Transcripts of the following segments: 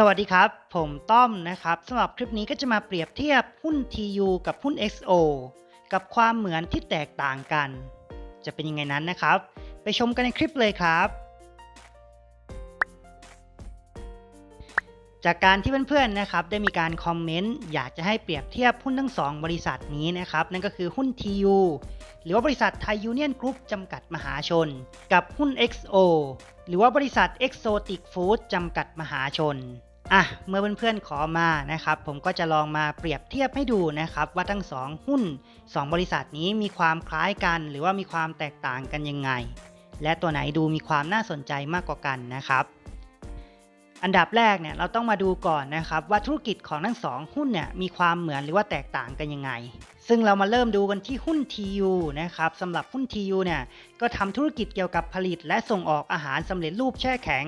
สวัสดีครับ ผมต้อมนะครับสำหรับคลิปนี้ก็จะมาเปรียบเทียบหุ้น TU กับหุ้น XO กับความเหมือนที่แตกต่างกัน จะเป็นยังไงนั้นนะครับ ไปชมกันในคลิปเลยครับ จากการที่เพื่อนๆนะครับได้มีการคอมเมนต์อยากจะให้เปรียบเทียบหุ้นทั้งสองบริษัทนี้นะครับนั่นก็คือหุ้น TU หรือว่าบริษัทไทยยูเนียนกรุ๊ปจำกัดมหาชน กับหุ้น XO หรือว่าบริษัท Exotic Food จำกัดมหาชนอะเมื่อเพื่อนๆขอมานะครับผมก็จะลองมาเปรียบเทียบให้ดูนะครับว่าทั้งสองหุ้น 2 บริษัทนี้มีความคล้ายกัน หรือว่ามีความแตกต่างกันยังไง และตัวไหนดูมีความน่าสนใจมากกว่ากันนะครับ อันดับแรกเนี่ยเราต้องมาดูก่อนนะครับว่าธุรกิจของทั้งสองหุ้นเนี่ยมีความเหมือนหรือว่าแตกต่างกันยังไง ซึ่งเรามาเริ่มดูกันที่หุ้น TU นะครับสำหรับหุ้น TU เนี่ยก็ทำธุรกิจเกี่ยวกับผลิต และส่งออกอาหารสำเร็จรูปแช่แข็ง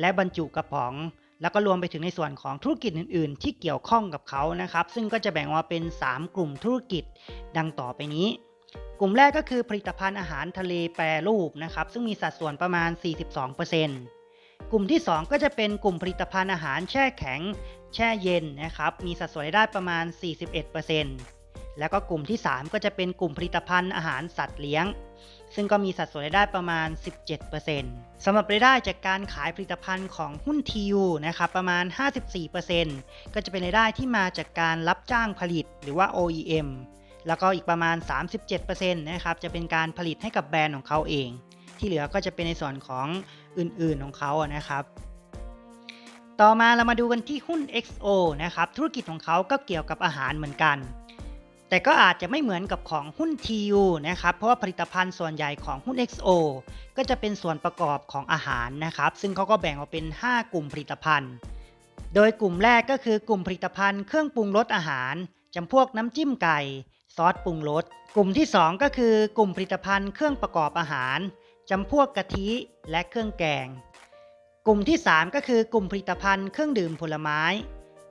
และบรรจุกระป๋องแล้วก็รวมไปถึงในส่วนของธุรกิจอื่น ๆ ที่เกี่ยวข้องกับเขานะครับ ซึ่งก็จะแบ่งออกมาเป็น 3 กลุ่มธุรกิจดังต่อไปนี้ กลุ่มแรกก็คือผลิตภัณฑ์อาหารทะเลแปรรูปนะครับ ซึ่งมีสัดส่วนประมาณ 42% กลุ่มที่ 2 ก็จะเป็นกลุ่มผลิตภัณฑ์อาหารแช่แข็ง แช่เย็นนะครับมีสัดส่วนรายได้ประมาณ 41%แล้วก็กลุ่มที่ 3 ก็จะเป็นกลุ่มผลิตภัณฑ์อาหารสัตว์เลี้ยง ซึ่งก็มีสัดส่วนรายได้ประมาณ 17%สำหรับรายได้จากการขายผลิตภัณฑ์ของหุ้น TU นะครับประมาณ 54%ก็จะเป็นรายได้ที่มาจากการรับจ้างผลิตหรือว่า OEM แล้วก็อีกประมาณ 37%นะครับจะเป็นการผลิตให้กับแบรนด์ของเขาเอง ที่เหลือก็จะเป็นในส่วนของ อื่นๆของเขาอะนะครับ ต่อมาเรามาดูกันที่หุ้น XO นะครับ ธุรกิจของเขาก็เกี่ยวกับอาหารเหมือนกัน แต่ก็อาจจะไม่เหมือนกับของหุ้น TU นะครับ เพราะว่าผลิตภัณฑ์ส่วนใหญ่ของหุ้น XO ก็จะเป็นส่วนประกอบของอาหารนะครับ ซึ่งเขาก็แบ่งออกเป็น 5 กลุ่มผลิตภัณฑ์ โดยกลุ่มแรกก็คือกลุ่มผลิตภัณฑ์เครื่องปรุงรสอาหารจำพวกน้ำจิ้มไก่ ซอสปรุงรส กลุ่มที่ 2 ก็คือกลุ่มผลิตภัณฑ์เครื่องประกอบอาหาร จำพวกกะทิและเครื่องแกง กลุ่มที่ 3 ก็คือกลุ่มผลิตภัณฑ์เครื่องดื่มผลไม้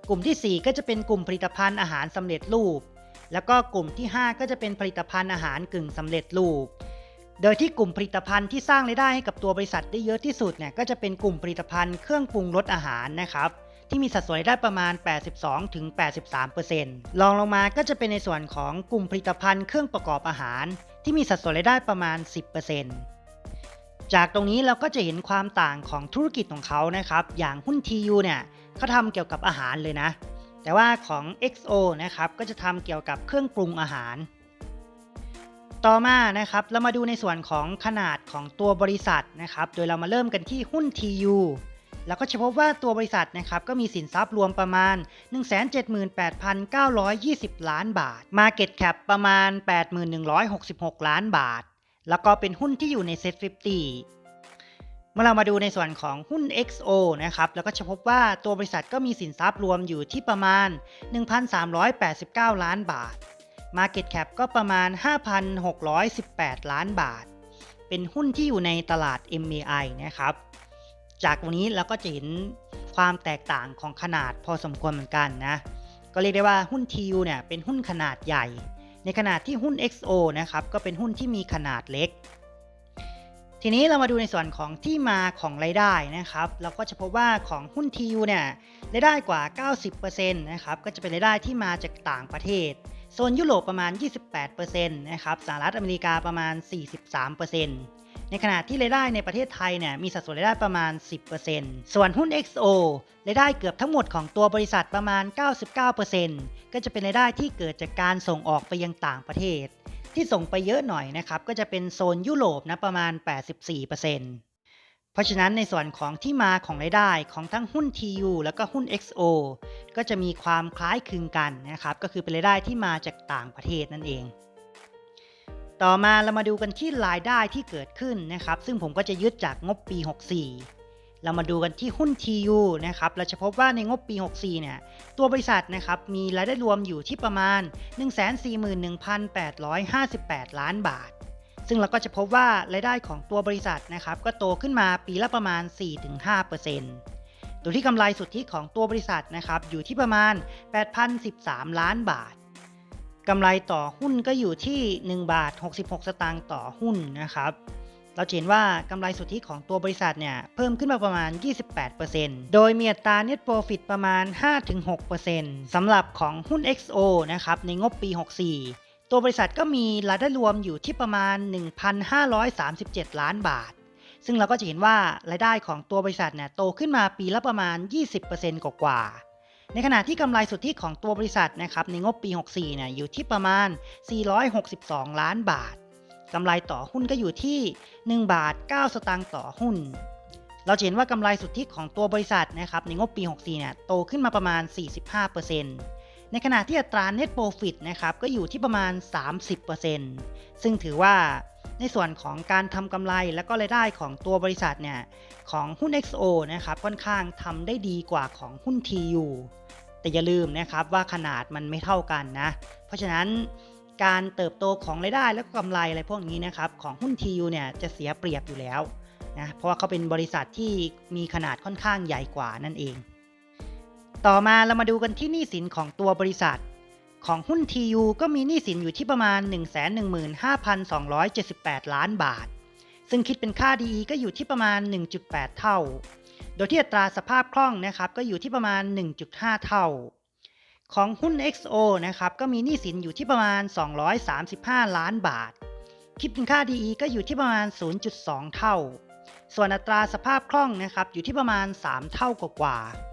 กลุ่มทีสี่4 ก็จะเป็นกลุ่มผลิตภัณฑ์อาหารสำเร็จรูป แล้วก็กลุ่มที่ 5 ก็จะเป็นผลิตภัณฑ์อาหารกึ่งสำเร็จรูป โดยที่กลุ่มผลิตภัณฑ์ที่สร้างรายได้ให้กับตัวบริษัทได้เยอะที่สุดเนี่ยก็จะเป็นกลุ่มผลิตภัณฑ์เครื่องปรุงรสอาหารนะครับที่มีสัดส่วนรายได้ประมาณ 82-83%รองลงมาก็จะเป็นในส่วนของกลุ่มผลิตภัณฑ์เครื่องประกอบอาหาร ที่มีสัดส่วนรายได้ประมาณ 10% จากตรงนี้เราก็จะเห็นความต่างของธุรกิจของเขานะครับ อย่างหุ้น TU เนี่ยเขาทำเกี่ยวกับอาหารเลยนะ แต่ว่าของ XO นะครับก็จะทำเกี่ยวกับเครื่องปรุงอาหาร ต่อมานะครับเรามาดูในส่วนของขนาดของตัวบริษัทนะครับ โดยเรามาเริ่มกันที่หุ้น TU แล้วก็จะพบว่าตัวบริษัทนะครับก็มีสินทรัพย์รวมประมาณ 178,920 ล้านบาท Market Cap ประมาณ 81,166 ล้านบาท แล้วก็เป็นหุ้นที่อยู่ใน Set 50 เมื่อเรามาดูในส่วนของหุ้น XO นะครับแล้วก็จะพบว่าตัวบริษัทก็มีสินทรัพย์รวมอยู่ที่ประมาณ 1,389 ล้านบาท Market Cap ก็ประมาณ 5,618 ล้านบาท เป็นหุ้นที่อยู่ในตลาด MAI นะครับ จากตรงนี้เราก็จะเห็นความแตกต่างของขนาดพอสมควรเหมือนกันนะ ก็เรียกได้ว่าหุ้น TU เนี่ยเป็นหุ้นขนาดใหญ่ ในขณะที่หุ้น XO นะครับก็เป็นหุ้นที่มีขนาดเล็ก ทีนี้เรามาดูในส่วนของที่มาของรายได้นะครับ เราก็จะพบว่าของหุ้น TU เนี่ยรายได้กว่า 90%นะครับก็จะเป็นรายได้ที่มาจากต่างประเทศโซนยุโรปประมาณ 28%นะครับสหรัฐอเมริกาประมาณ 43% ในขณะที่รายได้ในประเทศไทยเนี่ยมีสัดส่วนรายได้ประมาณ 10%ส่วนหุ้น XO รายได้เกือบทั้งหมดของตัวบริษัทประมาณ 99%ก็จะเป็นรายได้ที่เกิดจากการส่งออกไปยังต่างประเทศ ที่ส่งไปเยอะหน่อยนะครับก็จะเป็นโซนยุโรปนะประมาณ 84%เพราะฉะนั้นในส่วนของที่มาของรายได้ของทั้งหุ้น TU แล้วก็หุ้น XO ก็จะมีความคล้ายคลึงกันนะครับก็คือเป็นรายได้ที่มาจากต่างประเทศนั่นเอง ต่อมาเรามาดูกันที่รายได้ที่เกิดขึ้นนะครับ ซึ่งผมก็จะยึดจากงบปี 64 เรามาดูกันที่หุ้น TU นะครับเราจะพบว่าในงบปี 64 เนี่ย ตัวบริษัทนะครับมีรายได้รวมอยู่ที่ประมาณ 141,858 ล้านบาท ซึ่งเราก็จะพบว่ารายได้ของตัวบริษัทนะครับก็โตขึ้นมาปีละประมาณ 4-5%โดยที่กำไรสุทธิของตัวบริษัทนะครับอยู่ที่ประมาณ 8,013 ล้านบาท กำไรต่อหุ้นก็อยู่ที่ 1 บาท 66 สตางค์ต่อหุ้นนะครับ เราเห็นว่ากำไรสุทธิของตัวบริษัทเนี่ยเพิ่มขึ้นมาประมาณ 28%โดยมีอัตรา Net Profit ประมาณ 5-6%สำหรับของหุ้น XO นะครับในงบปี 64 ตัวบริษัทก็มีรายได้รวมอยู่ที่ประมาณ 1,537 ล้านบาท ซึ่งเราก็จะเห็นว่ารายได้ของตัวบริษัทเนี่ยโตขึ้นมาปีละประมาณ 20%กว่าๆ ในขณะที่กำไรสุทธิของตัวบริษัทนะครับในงบปี 64เนี่ยอยู่ที่ประมาณ 462 ล้านบาทกำไรต่อหุ้นก็อยู่ที่ 1 บาท 9 สตางค์ต่อหุ้น เราเห็นว่ากำไรสุทธิของตัวบริษัทนะครับในงบปี 64เนี่ยโตขึ้นมาประมาณ 45% ในขณะที่อัตรา Net Profit นะครับก็อยู่ที่ประมาณ 30%ซึ่งถือว่าในส่วนของการทำกำไรและก็รายได้ของตัวบริษัทเนี่ยของหุ้น XO นะครับค่อนข้างทำได้ดีกว่าของหุ้น TU แต่อย่าลืมนะครับว่าขนาดมันไม่เท่ากันนะ เพราะฉะนั้นการเติบโตของรายได้และก็กำไรอะไรพวกนี้นะครับของหุ้น TU เนี่ยจะเสียเปรียบอยู่แล้วนะเพราะว่าเขาเป็นบริษัทที่มีขนาดค่อนข้างใหญ่กว่านั่นเอง ต่อมาเรามาดูกันที่หนี้สินของตัวบริษัท ของหุ้น TU ก็มีหนี้สินอยู่ที่ประมาณ 115,278 ล้านบาท ซึ่งคิดเป็นค่า DE ก็อยู่ที่ประมาณ 1.8 เท่า โดยที่อัตราสภาพคล่องนะครับก็อยู่ที่ประมาณ 1.5 เท่า ของหุ้น XO นะครับก็มีหนี้สินอยู่ที่ประมาณ 235 ล้านบาท คิดเป็นค่า DE ก็อยู่ที่ประมาณ 0.2 เท่า ส่วนอัตราสภาพคล่องนะครับอยู่ที่ประมาณ 3 เท่ากว่าๆ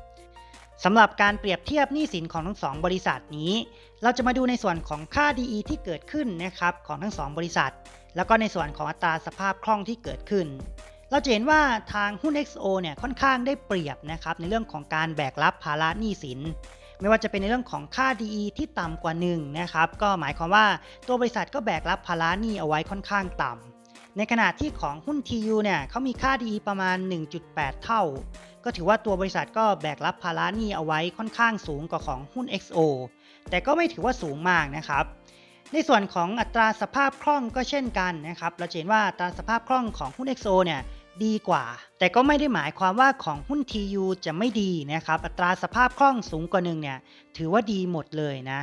สำหรับการเปรียบเทียบหนี้สินของทั้ง2บริษัทนี้ เราจะมาดูในส่วนของค่า DE ที่เกิดขึ้นนะครับของทั้ง2บริษัท แล้วก็ในส่วนของอัตราสภาพคล่องที่เกิดขึ้น เราจะเห็นว่าทางหุ้น XO เนี่ยค่อนข้างได้เปรียบนะครับในเรื่องของการแบกรับภาระหนี้สิน ไม่ว่าจะเป็นในเรื่องของค่า DE ที่ต่ำกว่า1นะครับก็หมายความว่าตัวบริษัทก็แบกรับภาระหนี้เอาไว้ค่อนข้างต่ำในขณะที่ของหุ้น TU เนี่ยเขามีค่า DE ประมาณ 1.8 เท่า ก็ถือว่าตัวบริษัทก็แบกรับภาระหนี้เอาไว้ค่อนข้างสูงกว่าของหุ้น XO แต่ก็ไม่ถือว่าสูงมากนะครับ ในส่วนของอัตราสภาพคล่องก็เช่นกันนะครับ เราเห็นว่าอัตราสภาพคล่องของหุ้น XO เนี่ยดีกว่า แต่ก็ไม่ได้หมายความว่าของหุ้น TU จะไม่ดีนะครับ อัตราสภาพคล่องสูงกว่าหนึ่งเนี่ยถือว่าดีหมดเลยนะ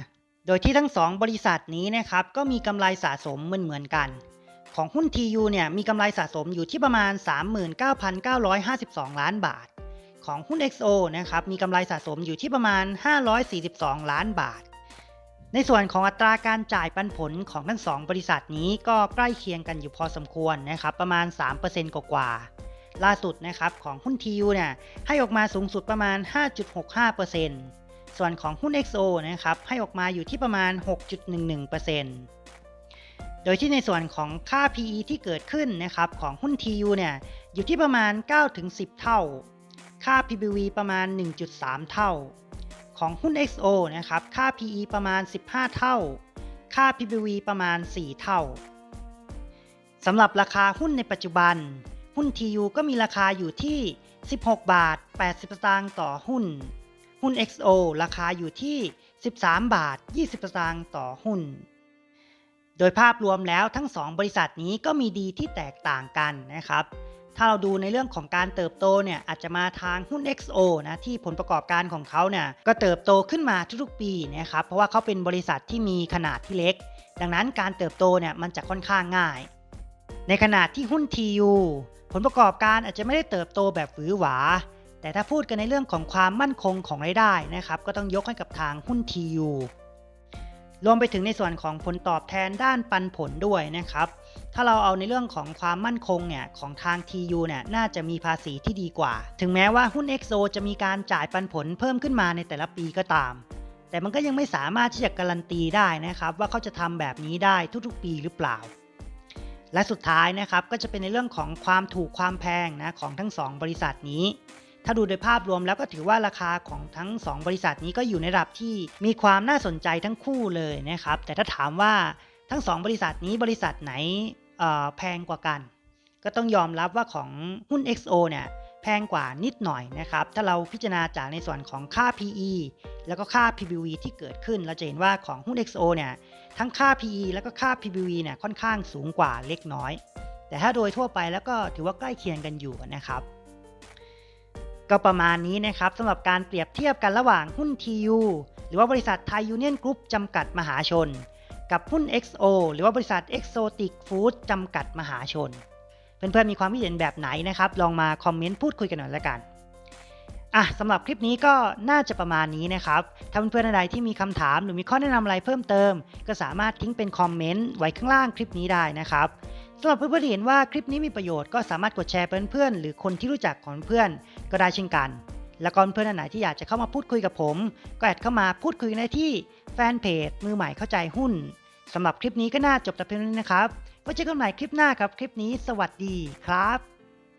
โดยที่ทั้ง 2 บริษัทนี้นะครับก็มีกำไรสะสมเหมือนเหมือนกัน ของหุ้น TU เนี่ยมีกำไรสะสมอยู่ที่ประมาณ 39,952 ล้านบาท ของหุ้น XO นะครับมีกำไรสะสมอยู่ที่ประมาณ 542 ล้านบาท ในส่วนของอัตราการจ่ายปันผลของทั้ง 2 บริษัทนี้ก็ใกล้เคียงกันอยู่พอสมควรนะครับประมาณ 3%กว่าๆล่าสุดนะครับของหุ้น TU เนี่ยให้ออกมาสูงสุดประมาณ 5.65%ส่วนของหุ้น XO นะครับให้ออกมาอยู่ที่ประมาณ 6.11%โดยที่ในส่วนของค่า PE ที่เกิดขึ้นนะครับของหุ้น TU เนี่ยอยู่ที่ประมาณ 9-10 เท่า ค่า PBV ประมาณ 1.3 เท่า ของหุ้น XO นะครับ ค่า PE ประมาณ 15 เท่า ค่า PBV ประมาณ 4 เท่าสำหรับราคาหุ้นในปัจจุบัน หุ้น TU ก็มีราคาอยู่ที่ 16 บาท 80 สตางค์ต่อหุ้น หุ้น XO ราคาอยู่ที่ 13 บาท 20 สตางค์ต่อหุ้น โดยภาพรวมแล้วทั้ง 2 บริษัทนี้ก็มีดีที่แตกต่างกันนะครับ ถ้าเราดูในเรื่องของการเติบโตเนี่ยอาจจะมาทางหุ้น XO นะที่ผลประกอบการของเขาเนี่ยก็เติบโตขึ้นมาทุกๆปีนะครับเพราะว่าเขาเป็นบริษัทที่มีขนาดที่เล็ก ดังนั้นการเติบโตเนี่ยมันจะค่อนข้างง่าย ในขณะที่หุ้น TU ผลประกอบการอาจจะไม่ได้เติบโตแบบหวือหวา แต่ถ้าพูดกันในเรื่องของความมั่นคงของรายได้นะครับก็ต้องยกให้กับทางหุ้น TU รวมไปถึงในส่วนของผลตอบแทนด้านปันผลด้วยนะครับ ถ้าเราเอาในเรื่องของความมั่นคงเนี่ยของทาง TU เนี่ยน่าจะมีภาษีที่ดีกว่า ถึงแม้ว่าหุ้น EXO จะมีการจ่ายปันผลเพิ่มขึ้นมาในแต่ละปีก็ตาม แต่มันก็ยังไม่สามารถที่จะการันตีได้นะครับ ว่าเขาจะทำแบบนี้ได้ทุกๆ ปีหรือเปล่า และสุดท้ายนะครับก็จะเป็นในเรื่องของความถูกความแพงนะของทั้ง 2 บริษัทนี้ ถ้าดูโดยภาพรวมแล้วก็ถือว่าราคาของทั้ง 2 บริษัทนี้ก็อยู่ในระดับที่มีความน่าสนใจทั้งคู่เลยนะครับ แต่ถ้าถามว่าทั้ง 2 บริษัทนี้บริษัทไหนแพงกว่ากัน ก็ต้องยอมรับว่าของหุ้น XO เนี่ยแพงกว่านิดหน่อยนะครับ ถ้าเราพิจารณาจากในส่วนของค่า PE แล้วก็ค่า PBV ที่เกิดขึ้น เราจะเห็นว่าของหุ้น XO เนี่ย ทั้งค่า PE แล้วก็ค่า PBV เนี่ยค่อนข้างสูงกว่าเล็กน้อย แต่ถ้าโดยทั่วไปแล้วก็ถือว่าใกล้เคียงกันอยู่นะครับ ก็ประมาณนี้นะครับสำหรับการเปรียบเทียบกันระหว่างหุ้น TU หรือว่าบริษัทไทยยูเนียนกรุ๊ปจำกัดมหาชน กับหุ้น XO หรือว่าบริษัท Exotic Food จำกัดมหาชนเเพื่อนๆมีความคิดเห็นแบบไหนนะครับ ลองมาคอมเมนต์พูดคุยกันหน่อยละกันอะสำหรับคลิปนี้ก็น่าจะประมาณนี้นะครับ ถ้าเพื่อนๆท่านใดที่มีคำถามหรือมีข้อแนะนำอะไรเพิ่มเติม ก็สามารถทิ้งเป็นคอมเมนต์ไว้ข้างล่างคลิปนี้ได้นะครับ สำหรับเพื่อนๆที่เห็นว่าคลิปนี้มีประโยชน์ก็สามารถกดแชร์เพื่อนๆหรือคนที่รู้จักของเพื่อนก็ได้เช่นกัน แล้วก็เพื่อนๆไหนที่อยากจะเข้ามาพูดคุยกับผม ก็แอดเข้ามาพูดคุยกันได้ที่แฟนเพจมือใหม่เข้าใจหุ้นสำหรับคลิปนี้ก็น่าจบแต่เพียงนี้นะครับไว้เจอกันใหม่คลิปหน้าครับคลิปนี้ สวัสดีครับ